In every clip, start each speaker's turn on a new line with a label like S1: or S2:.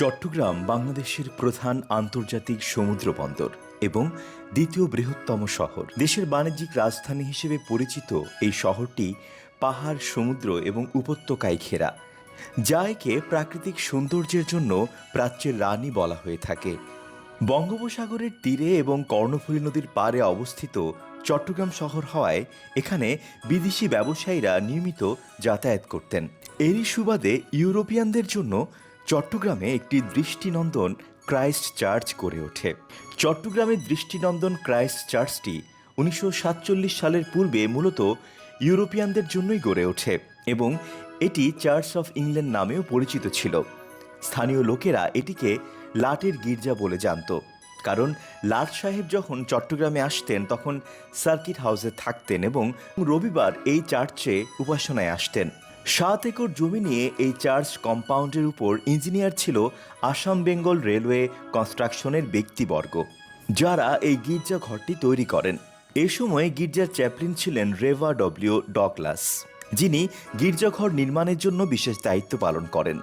S1: চট্টগ্রাম বাংলাদেশের প্রধান আন্তর্জাতিক সমুদ্র বন্দর এবং দ্বিতীয় বৃহত্তম শহর। দেশের বাণিজ্যিক রাজধানী হিসেবে পরিচিত এই শহরটি পাহাড়, সমুদ্র এবং উপত্যকায় ঘেরা, যা একে প্রাকৃতিক সৌন্দর্যের জন্য প্রাচ্যের রানী বলা হয়ে থাকে। বঙ্গোপসাগরের তীরে এবং কর্ণফুলী নদীর পাড়ে অবস্থিত চট্টগ্রাম শহর হওয়ায় এখানে বিদেশি ব্যবসায়ীরা নিয়মিত যাতায়াত করতেন। এরই সুবাদে ইউরোপিয়ানদের জন্য চট্টগ্রামে একটি দৃষ্টিনন্দন ক্রাইস্ট চার্চ গড়ে ওঠে। চট্টগ্রামের দৃষ্টিনন্দন ক্রাইস্ট চার্চটি উনিশশো সাতচল্লিশ সালের পূর্বে মূলত ইউরোপিয়ানদের জন্যই গড়ে ওঠে এবং এটি চার্চ অফ ইংল্যান্ড নামেও পরিচিত ছিল। স্থানীয় লোকেরা এটিকে লাটের গির্জা বলে জানত। কারণ লাট সাহেব যখন চট্টগ্রামে আসতেন, তখন সার্কিট হাউসে থাকতেন এবং রবিবার এই চার্চে উপাসনায় আসতেন। সাত একর জমি নিয়ে এই চার্চ কম্পাউন্ডের উপর ইঞ্জিনিয়ার ছিল আসাম বেঙ্গল রেলওয়ে কনস্ট্রাকশনের ব্যক্তিবর্গ, যারা এই গির্জা ঘরটি তৈরি করেন। এ সময় গির্জার চ্যাপলিন ছিলেন রেভা ডব্লিউ ডগলাস, যিনি গির্জাঘর নির্মাণের জন্য বিশেষ দায়িত্ব পালন করেন।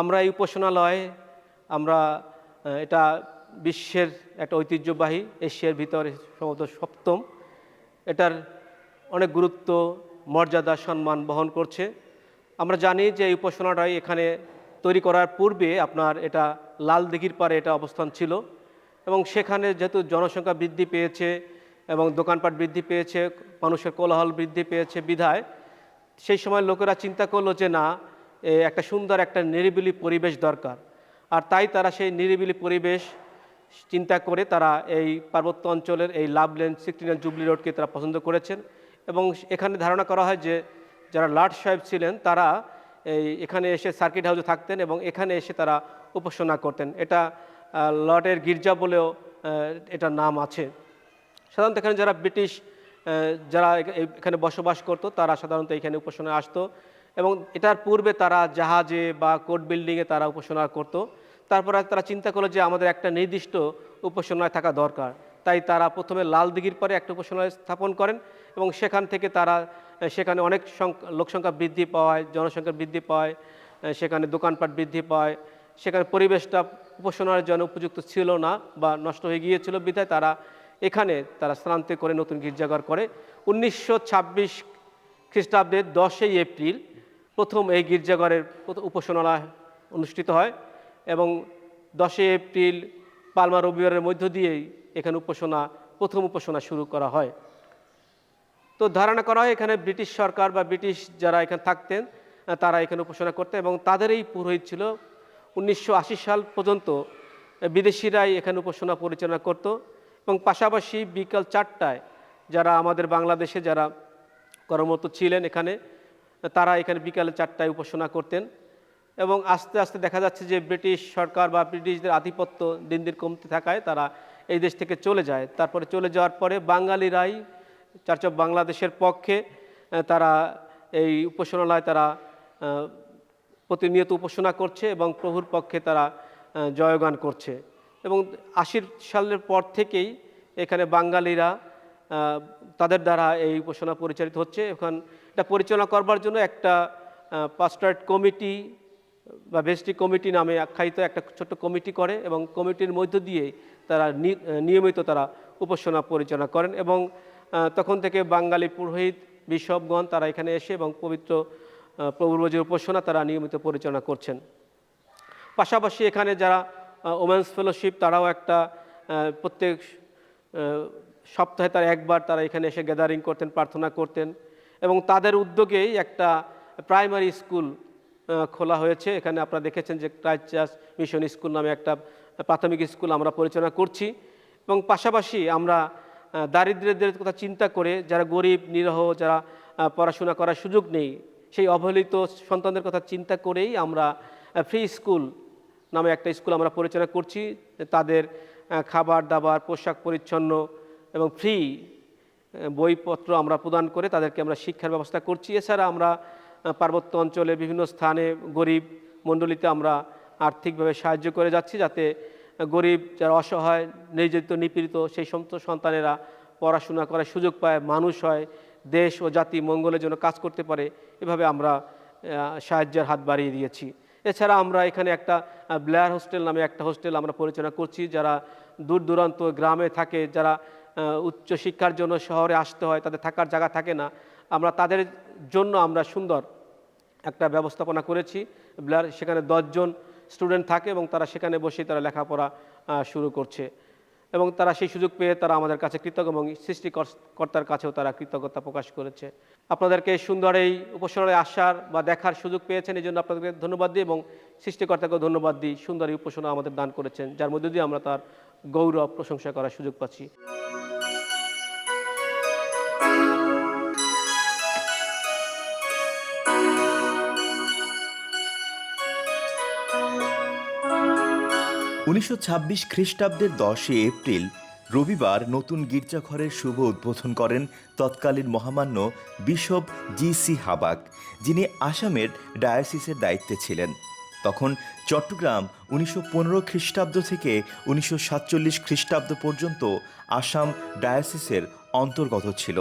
S2: আমরা এই উপাসনালয়, আমরা এটা বিশ্বের একটা ঐতিহ্যবাহী এশিয়ার ভিতরে সম্ভবত সপ্তম। এটার অনেক গুরুত্ব, মর্যাদা, সম্মান বহন করছে। আমরা জানি যে এই উপাসনাটাই এখানে তৈরি করার পূর্বে আপনার এটা লাল দিঘির পারে এটা অবস্থান ছিল এবং সেখানে যেহেতু জনসংখ্যা বৃদ্ধি পেয়েছে এবং দোকানপাট বৃদ্ধি পেয়েছে, মানুষের কোলাহল বৃদ্ধি পেয়েছে বিধায়, সেই সময় লোকেরা চিন্তা করল যে না একটা সুন্দর একটা নিরিবিলি পরিবেশ দরকার। আর তাই তারা সেই নিরিবিলি পরিবেশ চিন্তা করে তারা এই পার্বত্য অঞ্চলের এই লাভলেন সিক্সটিন জুবলি রোডকে তারা পছন্দ করেছেন এবং এখানে ধারণা করা হয় যে যারা লাট সাহেব ছিলেন, তারা এই এখানে এসে সার্কিট হাউসে থাকতেন এবং এখানে এসে তারা উপাসনা করতেন। এটা লর্ডের গির্জা বলেও এটার নাম আছে। সাধারণত এখানে যারা ব্রিটিশ যারা এখানে বসবাস করতো, তারা সাধারণত এখানে উপাসনায় আসতো এবং এটার পূর্বে তারা জাহাজে বা কোর্ট বিল্ডিংয়ে তারা উপাসনা করতো। তারপরে তারা চিন্তা করল যে আমাদের একটা নির্দিষ্ট উপাসনায় থাকা দরকার। তাই তারা প্রথমে লাল দিঘির পরে একটা উপাসনায় স্থাপন করেন এবং সেখান থেকে তারা সেখানে অনেক সংখ্যা লোকসংখ্যা বৃদ্ধি পাওয়ায় জনসংখ্যা বৃদ্ধি পায় সেখানে দোকানপাট বৃদ্ধি পায়, সেখানে পরিবেশটা উপাসনার জন্য উপযুক্ত ছিল না বা নষ্ট হয়ে গিয়েছিল বিধায় তারা এখানে তারা স্থানান্তর করে নতুন গির্জাঘর করে। উনিশশো ছাব্বিশ খ্রিস্টাব্দের দশই এপ্রিল প্রথম এই গির্জাঘরের উপাসনালয় অনুষ্ঠিত হয়। এবং দশই এপ্রিল পালমা রবিবারের মধ্য দিয়েই এখানে উপাসনা, প্রথম উপাসনা শুরু করা হয়। তো ধারণা করা হয় এখানে ব্রিটিশ সরকার বা ব্রিটিশ যারা এখানে থাকতেন তারা এখানে উপাসনা করতেন এবং তাদেরই পুরোহিত ছিল। উনিশশো আশি সাল পর্যন্ত বিদেশিরাই এখানে উপাসনা পরিচালনা করত এবং পাশাপাশি বিকাল চারটায় যারা আমাদের বাংলাদেশে যারা কর্মরত ছিলেন এখানে, তারা এখানে বিকালে চারটায় উপাসনা করতেন। এবং আস্তে আস্তে দেখা যাচ্ছে যে ব্রিটিশ সরকার বা ব্রিটিশদের আধিপত্য দিন দিন কমতে থাকায় তারা এই দেশ থেকে চলে যায়। তারপরে চলে যাওয়ার পরে বাঙালিরাই চার্চ অফ বাংলাদেশের পক্ষে তারা এই উপাসনালয় তারা প্রতিনিয়ত উপাসনা করছে এবং প্রভুর পক্ষে তারা জয়গান করছে। এবং আশির সালের পর থেকেই এখানে বাঙালিরা তাদের দ্বারা এই উপাসনা পরিচালিত হচ্ছে। এখন এটা পরিচালনা করবার জন্য একটা পাস্টার্ট কমিটি বা ভেস্টি কমিটি নামে আখ্যায়িত একটা ছোট্ট কমিটি করে এবং কমিটির মধ্য দিয়ে তারা নিয়মিত তারা উপাসনা পরিচালনা করেন এবং তখন থেকে বাঙালি পুরোহিত বিশপগণ তারা এখানে এসে এবং পবিত্র আহ, উপাসনা তারা নিয়মিত পরিচালনা করছেন। পাশাপাশি এখানে যারা ওমেন্স ফেলোশিপ তারাও একটা প্রত্যেক সপ্তাহে তারা একবার তারা এখানে এসে গ্যাদারিং করতেন প্রার্থনা করতেন এবং তাদের উদ্যোগেই একটা প্রাইমারি স্কুল খোলা হয়েছে। এখানে আপনারা দেখেছেন যে ক্রাইস্ট চার্চ মিশন স্কুল নামে একটা প্রাথমিক স্কুল আমরা পরিচালনা করছি এবং পাশাপাশি আমরা আহ, দারিদ্র্যদের কথা চিন্তা করে যারা গরিব নিরহ যারা পড়াশোনা করার সুযোগ নেই সেই অবহেলিত সন্তানদের কথা চিন্তা করেই আমরা ফ্রি স্কুল নামে একটা স্কুল আমরা পরিচালনা করছি। তাদের খাবার দাবার পোশাক পরিচ্ছন্ন এবং ফ্রি বইপত্র আমরা প্রদান করে তাদেরকে আমরা শিক্ষার ব্যবস্থা করছি। এছাড়া আমরা পার্বত্য অঞ্চলে বিভিন্ন স্থানে গরিব মণ্ডলীতে আমরা আর্থিকভাবে সাহায্য করে যাচ্ছি যাতে গরিব যারা অসহায়, নির্যাতিত, নিপীড়িত সেই সমস্ত সন্তানেরা পড়াশোনা করার সুযোগ পায়, মানুষ হয়, দেশ ও জাতি মঙ্গলের জন্য কাজ করতে পারে, এভাবে আমরা সাহায্যের হাত বাড়িয়ে দিয়েছি। এছাড়া আমরা এখানে একটা ব্লেয়ার হোস্টেল নামে একটা হোস্টেল আমরা পরিচালনা করছি, যারা দূর দূরান্ত গ্রামে থাকে, যারা উচ্চ শিক্ষার জন্য শহরে আসতে হয়, তাদের থাকার জায়গা থাকে না। আমরা তাদের জন্য আমরা সুন্দর একটা ব্যবস্থাপনা করেছি। ব্লার, সেখানে দশজন স্টুডেন্ট থাকে এবং তারা সেখানে বসেই তারা লেখাপড়া শুরু করছে। এবং তারা সেই সুযোগ পেয়ে তারা আমাদের কাছে কৃতজ্ঞ এবং সৃষ্টিকর্তার কাছেও তারা কৃতজ্ঞতা প্রকাশ করেছে। আপনাদেরকে সুন্দর এই উপাসনায় আসার বা দেখার সুযোগ পেয়েছেন, এই জন্য আপনাদেরকে ধন্যবাদ দিই এবং সৃষ্টিকর্তাকেও ধন্যবাদ দিই। সুন্দর এই উপাসনা আমাদের দান করেছেন, যার মধ্যে দিয়ে আমরা তার গৌরব প্রশংসা করার সুযোগ পাচ্ছি।
S1: উনিশশো ছাব্বিশ খ্রিস্টাব্দের দশই এপ্রিল, রবিবার নতুন গির্জাঘরের শুভ উদ্বোধন করেন তৎকালীন মহামান্য বিশপ জি সি হাবাক, যিনি আসামের ডায়াসিসের দায়িত্বে ছিলেন। তখন চট্টগ্রাম উনিশশো পনেরো খ্রিস্টাব্দ থেকে উনিশশো সাতচল্লিশ খ্রিস্টাব্দ পর্যন্ত আসাম ডায়াসিসের অন্তর্গত ছিল।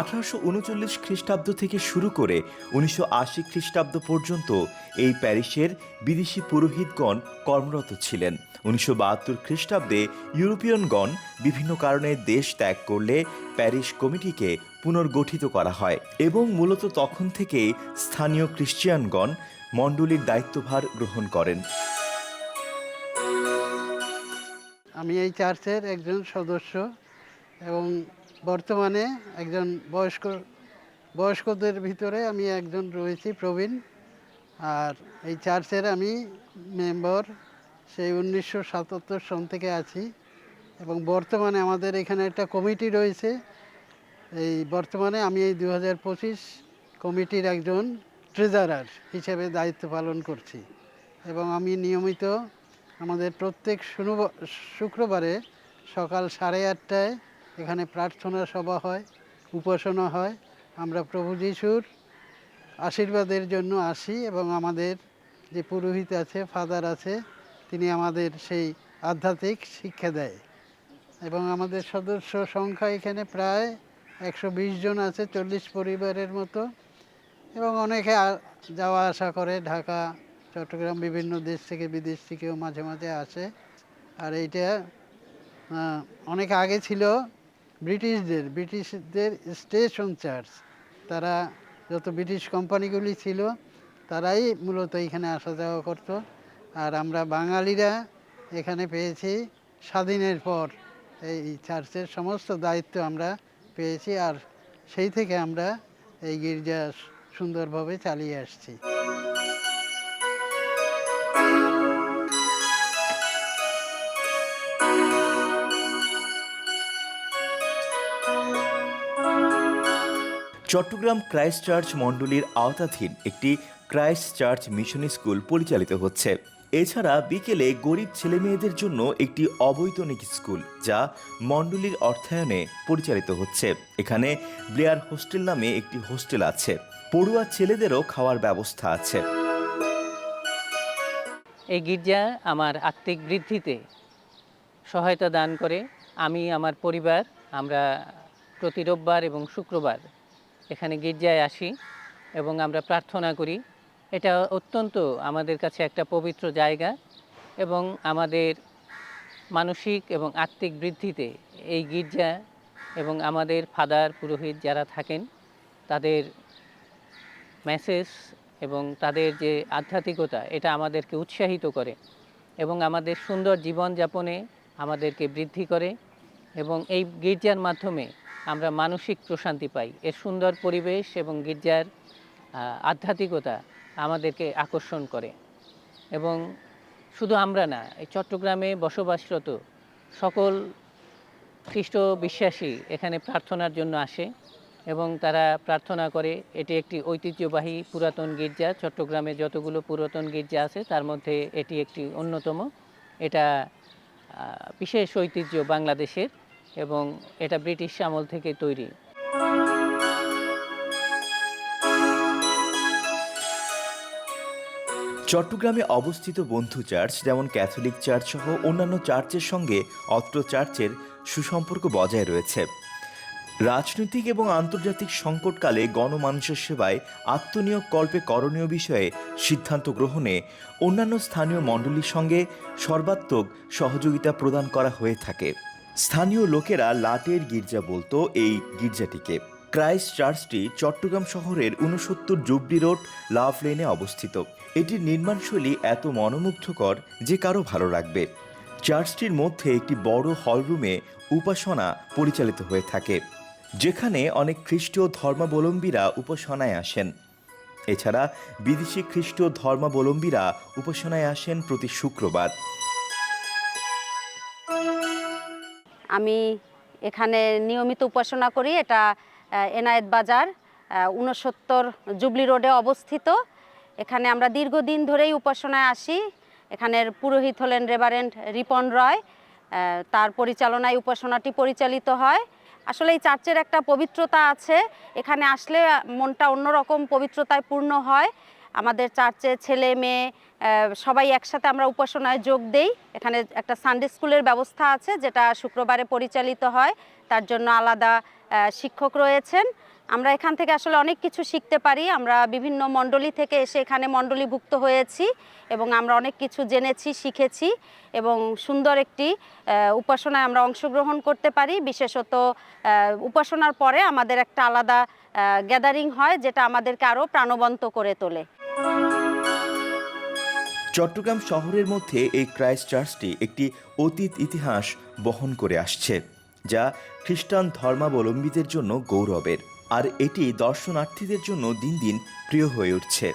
S1: আঠারোশো উনচল্লিশ খ্রিস্টাব্দ থেকে শুরু করে উনিশশো আশি খ্রিস্টাব্দ পর্যন্ত এই প্যারিসের বিদেশি পুরোহিতগণ কর্মরত ছিলেন। উনিশশো বাহাত্তর খ্রিস্টাব্দে ইউরোপিয়ানগণ বিভিন্ন কারণে দেশ ত্যাগ করলে প্যারিস কমিটিকে পুনর্গঠিত করা হয় এবং মূলত তখন থেকে স্থানীয় খ্রিস্টিয়ানগণ মণ্ডলীর দায়িত্বভার গ্রহণ করেন।
S3: আমি এই চার্চের একজন সদস্য এবং বর্তমানে একজন বয়স্ক, বয়স্কদের ভিতরে আমি একজন রয়েছি প্রবীণ। আর এই চার্চের আমি মেম্বার সেই উনিশশো সাতাত্তর সন থেকে আছি এবং বর্তমানে আমাদের এখানে একটা কমিটি রয়েছে। এই বর্তমানে আমি এই দু হাজার পঁচিশ কমিটির একজন ট্রেজারার হিসেবে দায়িত্ব পালন করছি এবং আমি নিয়মিত আমাদের প্রত্যেক শুক্রবারে সকাল সাড়ে আটটায় এখানে প্রার্থনা সভা হয়, উপাসনা হয়। আমরা প্রভু যিশুর আশীর্বাদের জন্য আসি এবং আমাদের যে পুরোহিত আছে, ফাদার আছে, তিনি আমাদের সেই আধ্যাত্মিক শিক্ষা দেয়। এবং আমাদের সদস্য সংখ্যা এখানে প্রায় একশো বিশ জন আছে, চল্লিশ পরিবারের মতো। এবং অনেকে যাওয়া আসা করে ঢাকা, চট্টগ্রাম, বিভিন্ন দেশ থেকে, বিদেশ থেকেও মাঝে মাঝে আসে। আর এইটা অনেক আগে ছিল ব্রিটিশদের ব্রিটিশদের স্টেশন চার্চ তারা যত ব্রিটিশ কোম্পানিগুলি ছিল, তারাই মূলত এখানে আসা যাওয়া করতো। আর আমরা বাঙালিরা এখানে পেয়েছি স্বাধীনের পর। এই চার্চের সমস্ত দায়িত্ব আমরা পেয়েছি, আর সেই থেকে আমরা এই গির্জা সুন্দরভাবে চালিয়ে আসছি।
S1: চট্টগ্রাম ক্রাইস্ট চার্চ মণ্ডলীর আওতাধীন একটি ক্রাইস্ট চার্চ মিশন স্কুল পরিচালিত হচ্ছে। এছাড়া বিকেলে গরিব ছেলেমেয়েদের জন্য একটি অবৈতনিক স্কুল, যা মণ্ডলীর অর্থায়নে পরিচালিত হচ্ছে। এখানে ব্লেয়ার হোস্টেল নামে একটি হোস্টেল আছে। পড়ুয়া ছেলেদেরও খাওয়ার ব্যবস্থা আছে।
S4: এই গির্জা আমার আত্মিক বৃদ্ধিতে সহায়তা দান করে। আমি, আমার পরিবার, আমরা প্রতি রোববার এবং শুক্রবার এখানে গির্জায় আসি এবং আমরা প্রার্থনা করি। এটা অত্যন্ত আমাদের কাছে একটা পবিত্র জায়গা এবং আমাদের মানসিক এবং আত্মিক বৃদ্ধিতে এই গির্জা এবং আমাদের ফাদার, পুরোহিত যারা থাকেন, তাদের মেসেজ এবং তাদের যে আধ্যাত্মিকতা, এটা আমাদেরকে উৎসাহিত করে এবং আমাদের সুন্দর জীবনযাপনে আমাদেরকে বৃদ্ধি করে এবং এই গির্জার মাধ্যমে আমরা মানসিক প্রশান্তি পাই। এর সুন্দর পরিবেশ এবং গির্জার আধ্যাত্মিকতা আমাদেরকে আকর্ষণ করে। এবং শুধু আমরা না, এই চট্টগ্রামে বসবাসরত সকল খ্রিস্ট বিশ্বাসী এখানে প্রার্থনার জন্য আসে এবং তারা প্রার্থনা করে, এটি একটি ঐতিহ্যবাহী পুরাতন গির্জা। চট্টগ্রামে যতগুলো পুরাতন গির্জা আছে, তার মধ্যে এটি একটি অন্যতম। এটা বিশেষ ঐতিহ্য বাংলাদেশের। এবং এটা ব্রিটিশ আমল থেকে তৈরি।
S1: চট্টগ্রামে অবস্থিত বন্ধু চার্চ, যেমন ক্যাথলিক চার্চ সহ অন্যান্য চার্চের সঙ্গে অত্র চার্চের সুসম্পর্ক বজায় রয়েছে। রাজনৈতিক এবং আন্তর্জাতিক সংকটকালে গণমানুষের সেবায় আত্মনিয়োগ কল্পে করণীয় বিষয়ে সিদ্ধান্ত গ্রহণে অন্যান্য স্থানীয় মণ্ডলীর সঙ্গে সর্বাত্মক সহযোগিতা প্রদান করা হয়ে থাকে। স্থানীয় লোকেরা লাটের গির্জা বলতো এই গির্জাটিকে। ক্রাইস্ট চার্চটি চট্টগ্রাম শহরের উনসত্তর জুবলি রোড লাভ লেনে অবস্থিত। এটির নির্মাণশৈলী এত মনোমুগ্ধকর যে কারও ভালো লাগবে। চার্চটির মধ্যে একটি বড় হলরুমে উপাসনা পরিচালিত হয়ে থাকে, যেখানে অনেক খ্রিস্টীয় ধর্মাবলম্বীরা উপাসনায় আসেন। এছাড়া বিদেশি খ্রিস্টীয় ধর্মাবলম্বীরা উপাসনায় আসেন প্রতি শুক্রবার।
S5: আমি এখানে নিয়মিত উপাসনা করি। এটা এনায়েত বাজার উনসত্তর জুবলি রোডে অবস্থিত। এখানে আমরা দীর্ঘদিন ধরেই উপাসনায় আসি। এখানের পুরোহিত হলেন রেভারেন্ট রিপন রয় তার পরিচালনায় উপাসনাটি পরিচালিত হয়। আসলে এই চার্চের একটা পবিত্রতা আছে। এখানে আসলে মনটা অন্যরকম পবিত্রতায় পূর্ণ হয়। আমাদের চার্চে ছেলে, মেয়ে সবাই একসাথে আমরা উপাসনায় যোগ দেই। এখানে একটা সানডে স্কুলের ব্যবস্থা আছে, যেটা শুক্রবারে পরিচালিত হয়। তার জন্য আলাদা শিক্ষক রয়েছেন। আমরা এখান থেকে আসলে অনেক কিছু শিখতে পারি। আমরা বিভিন্ন মণ্ডলী থেকে এসে এখানে মণ্ডলীভুক্ত হয়েছি এবং আমরা অনেক কিছু জেনেছি, শিখেছি এবং সুন্দর একটি উপাসনায় আমরা অংশগ্রহণ করতে পারি। বিশেষত উপাসনার পরে আমাদের একটা আলাদা গ্যাদারিং হয়, যেটা আমাদেরকে আরও প্রাণবন্ত করে তোলে।
S1: চট্টগ্রাম শহরের মধ্যে এই ক্রাইস্ট চার্চটি একটি অতীত ইতিহাস বহন করে আসছে, যা খ্রিস্টান ধর্মাবলম্বীদের জন্য গৌরবের। আর এটি দর্শনার্থীদের জন্য দিন দিন প্রিয় হয়ে উঠছে।